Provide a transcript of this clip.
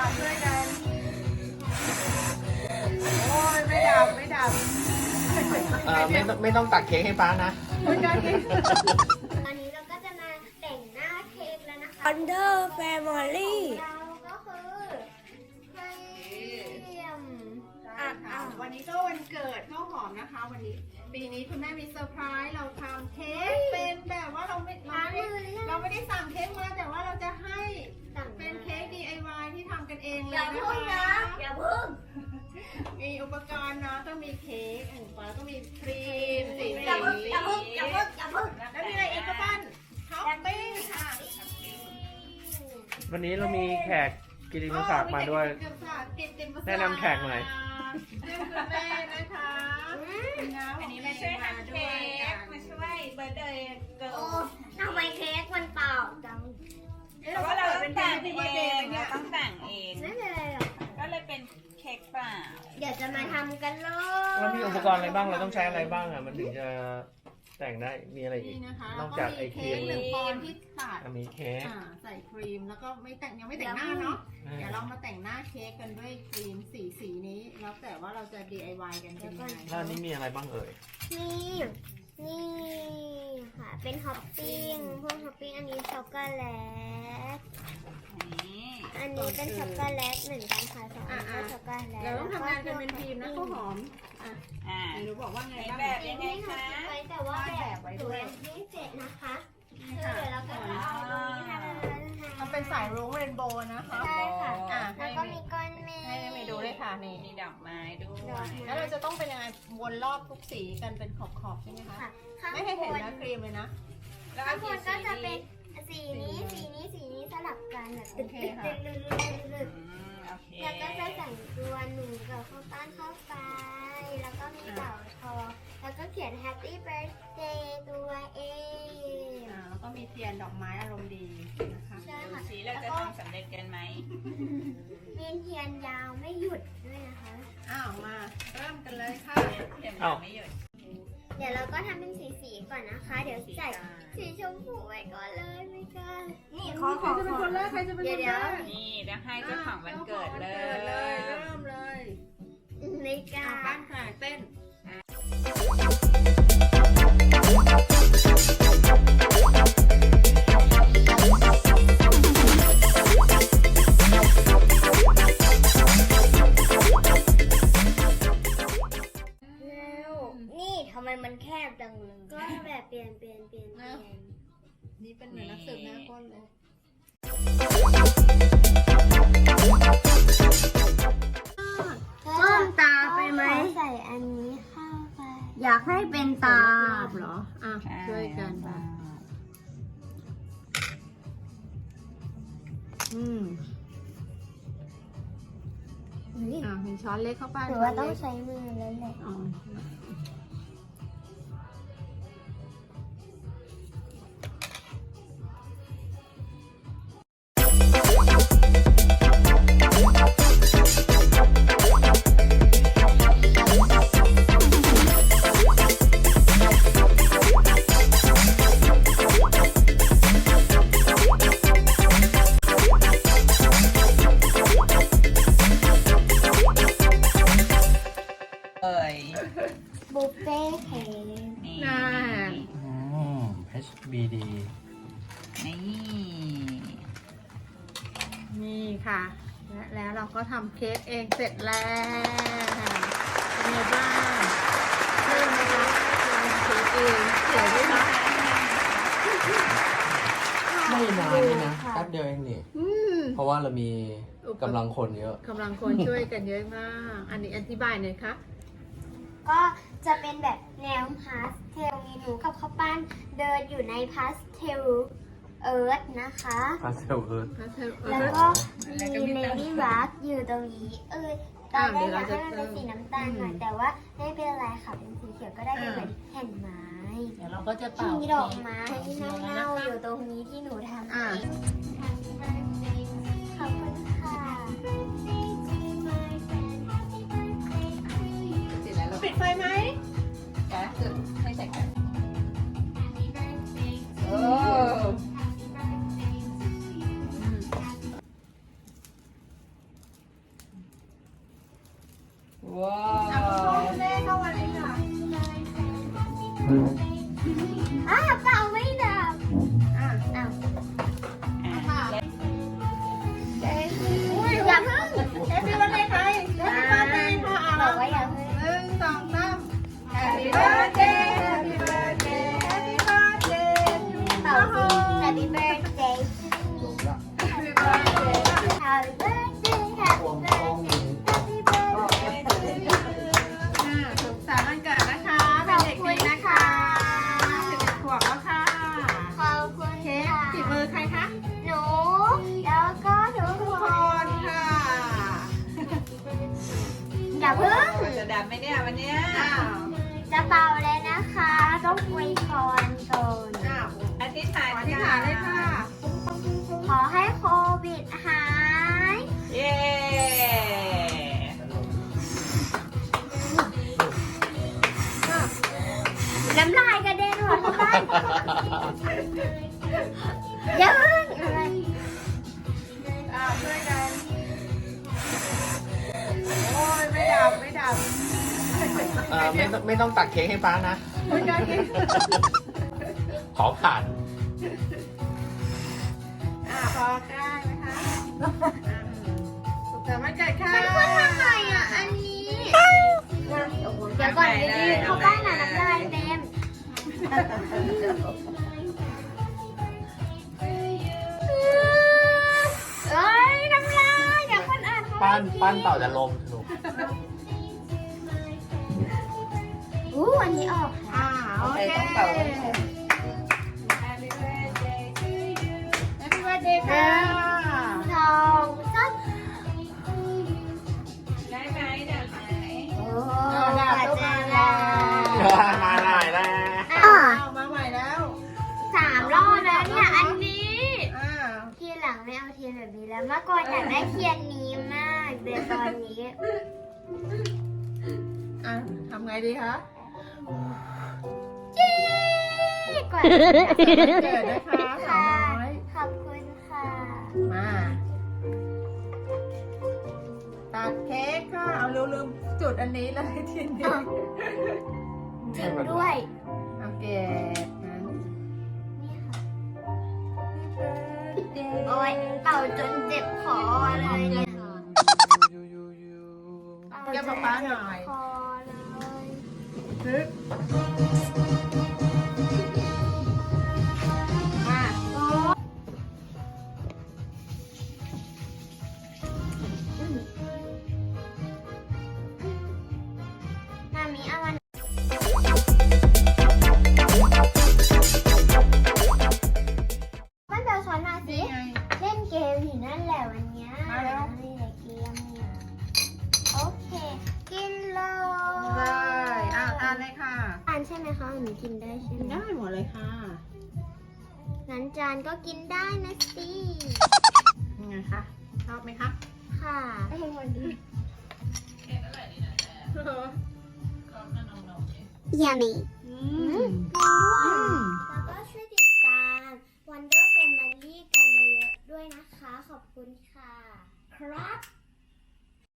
ไม่ดับไม่ดับไม่ต้องตัดเค้กให้ป้านะอัตอนนี้เราก็จะมาแต่งหน้าเค้กแล้วนะคะ Under Family เราก็คือให้เทียมวันนี้ก็วันเกิดก็ มนะคะวันนี้ ปีนี้คุณแม่มีเซอร์ไพรส์เราทำเค้กเป็นแบบว่าเราไม่เราล้างไม่มืได้อหรือยังเราไม่ได้สั่งเค้กมาแต่ว่าเราจะให้สั่งเป็นเค้ก DIY ที่ทำกันเองเลอยย่านะพึ่งคะนะอย่าพึ่งมีอุปกรณ์เนาะก็มีเค้กของป้าก็มีครีมสีอย่าพึ่งอย่าพึ่งอย่าพึ่งอย่าพึ่งแล้วมีอะไรอีกก็ปั้นท็อปปิ้งค่ะวันนี้เรามีแขกกิติมศักดิ์มาด้วยกิตติมศักดิ์กิตติมศักดิ์แนะนำแขกหน่อยเรียกคุณแม่นะคะคุณน้า อันนี้มาช่วยทำเค้กมาช่วยเบอร์เดย์เกิร์โอ้ลทำไมเค้กมันเปล่าจังแต่ว่าเราต้องแต่งเองเราต้องแต่งเองไม่เป็นไรหรอกก็เลยเป็นเค้กเปล่า เดี๋ยวจะมาทำกันเลยเรามีอุปกรณ์อะไรบ้าง เราต้องใช้อะไรบ้างอะ มันถึงจะ แต่งได้มีอะไรอีก นี่นะคะนแล้วอกก็จากไอมีครีเค้กมหนึ่งปอนด์ที่ตัดอะมีเค้ก อ่าใส่ครีมแล้วก็ไม่แต่งยังไม่แต่งหน้าเนาะเดี๋ยวเรามาแต่งหน้าเค้กกันด้วยครีมสีสีนี้ แล้วแต่ว่าเราจะ DIY กันเป็นยังไงแล้วอันนี้มีอะไรบ้างเอ่ย นี่นี่ค่ะ เป็นท็อปปิ้งพวกท็อปปิ้งอันนี้ช็อกโกแลต นี่อันนี้เป็นช็อกโกแลตเหมือนกันค่ะสองอันก็ช็อกโกแลตเราต้องทำงานกันเป็นทีมนะข้าวหอมอะอ่า หนูบอกว่าไงในบ้างแบบยังไงนี่คะทำไว้แต่ว่าแบบหนูยังไม่เสร็จนะคะคือเดี๋ยวเราก็จะเอาตรงนี้ทำทำเป็นสายรุ้งเรนโบว์นะคะ ใช่ค่ะอะ แล้วก็มีก้อนเมฆให้เมย์ดูเลยค่ะนี่ มีดอกไม้ด้วดอกยไม้แล้วเราจะต้องเป็นยังไงวนรอบทุกสีกันเป็นขอบๆใช่ไหมคะค่ะข้างไม่ให้บเห็นนนะครีมเลยนะ แล้วข้างบกี่นก็จะเป็นสีนี้สีนี้สีนี้สลับกันแบบตึ๊ดตึ๊ดตึ๊ดตึ๊ดตึ๊ดอืมโอเคแล้วก็จะใส่ตัวหนูกับข้าวปั้นเข้าไปแล้วก็มี เต่าทองแล้วก็เขียน Happy Birthday ตัวเอง อ่าแล้วก็มีเทียนดอกไม้อารมณ์ดีนะคะใช่ดูค่ะสิเราจะทำสำเร็จกันไหมมีเทียนยาวไม่หยุดด้วยนะคะ อ้าวมาเริ่มกันเลยค่ะเดี๋ยวเอ้าไม่หยุดเดี๋ยวเราก็ทำเป็นสีๆก่อนนะคะ เดี๋ยวใส่สีชมพูไว้ก่อนเลยไม่กล้านี่ขอขใครอจะเป็นขอคนแรกใครจะเป็นคนแรกนี่ต้องให้เจ้าของวันเกิดเลจ้าของวันเกิดเลยยเริ่มเลยไม่กล้า อะปั้นค่ะเต้นำไมมันแคบจังเลย ก็แบบเปลี่ยนเปลี่ยนเปลี่ยนเปลี่ยนนี่เป็นเหมือนนักสืบหน้าก้นเลยเพิ่มตาไปไหมใส่อันนี้เข้าไปอยากให้เป็นตาเหรอ อะ ช่วยกันค่ะอืมอะมีช้อนเล็กเข้าไปหรือว่าต้องใช้มือแล้วแหละ อ๋อ นี่ค่ะ และแล้วเราก็ทำเค้กเองเสร็จแล้วเป็นไงบ้างเริ่มนะคะทำเค้กเองเขียวด้วยนะไม่นานนี่นะแป๊บเดียวเองนี่อืม เพราะว่าเรามีกำลังคนเยอะ กำลังคนช่วยกันเยอะมาก อันนี้อธิบายหน่อยค่ะก็จะเป็นแบบแนวพาสเทลมีหนูกับข้าวปั้นเดินอยู่ในพาสเทล เอิร์ธนะคะ พาสเทลเอิร์ธแล้วก็มีเลดี้รักอยู่ตรงนี้ เออตอนแรกอยากให้มันเป็นสีน้ำตาลหน่อย แต่ว่าไม่เป็นไรค่ะ เป็นสีเขียวก็ได้เป็นเหมือนแผ่นไม้ เดี๋ยวเราก็จะเป่ามีดอกไม้เน่าๆอยู่ตรงนี้ที่หนูทำอ่าเองขอบคุณค่ะปิดไฟไหมแก๊สคือให้ใส่กัน อ้าวเป่าไม่ดับอ้าวอ้าวอย่าเพิ่งเอฟวีวันเลย อย่าเพิ่งจะดับไหมเนี่ยวันเนี้ยอ้าวจะเป่าเลยนะคะ ต้องอวยพรก่อน อ้าวอธิษฐานขอที่ฐานเลยค่ะ ขอให้โควิดหาย ไม่ต้องไม่ต้องตัดเค้กให้ป้านะไม่ได้กินขอผ่าน อ่าพอได้ไหมคะอ่าสุขสันต์วันเกิดค่ะมันควรทำไงอะอันนี้เดี๋ยวก่อนดีๆเข้าบ้านหน่ะน้ำลายเต็มเอ้ยน้ำลายเดี๋ยวคนอ่านเขาปั้นปั้นเต่าจะลมลูก นนี้ออกอ่าโอเคต้องเป่า Happy birthday ค่ะสองสามได้ไหมดับไหมโอ้เอาล่ะปัจตุ๊กจาตารามาหน่อยแล้วอะเอามาใหม่แล้วสามรอบแล้วเนี่ยอันนี้อ่าทีหลังไม่เอาเทียนแบบนี้แล้วเมื่อก่อนอยากได้เทียนนี้มากแต่ตอนนี้อะทำไงดีคะ เย้กว่าเกิดนะคะสาวน้อย ขอบคุณค่ะมา ตัดเค้กค่ะ เอาลืมจุดอันนี้เลยทีนี้อ้าวจริงด้วย โอเคนะนี่ค่ะ โอ้ยเป่าจนเจ็บคอเลยเนี่ยยูยูยูเป่าเก็บจป๊าป๊าหน่อย คอ เลยฮึบมามามีเอาวันมันเดี๋ยวสอนมาสิ นี่ไง เล่นเกมอยู่นั่นแหละวันเนี้ยมาแล้วเล่น คะหนูกินได้ใช่ไหมได้หมดเลยค่ะงั้นจานก็กินได้นะสิยังไงคะชอบไหมคะค่ะให้วันดี Yummy อือืมมแล้วก็ช่วยติดตาม Wonder Family กันเยอะๆด้วยนะคะ ขอบคุณค่ะ ครับ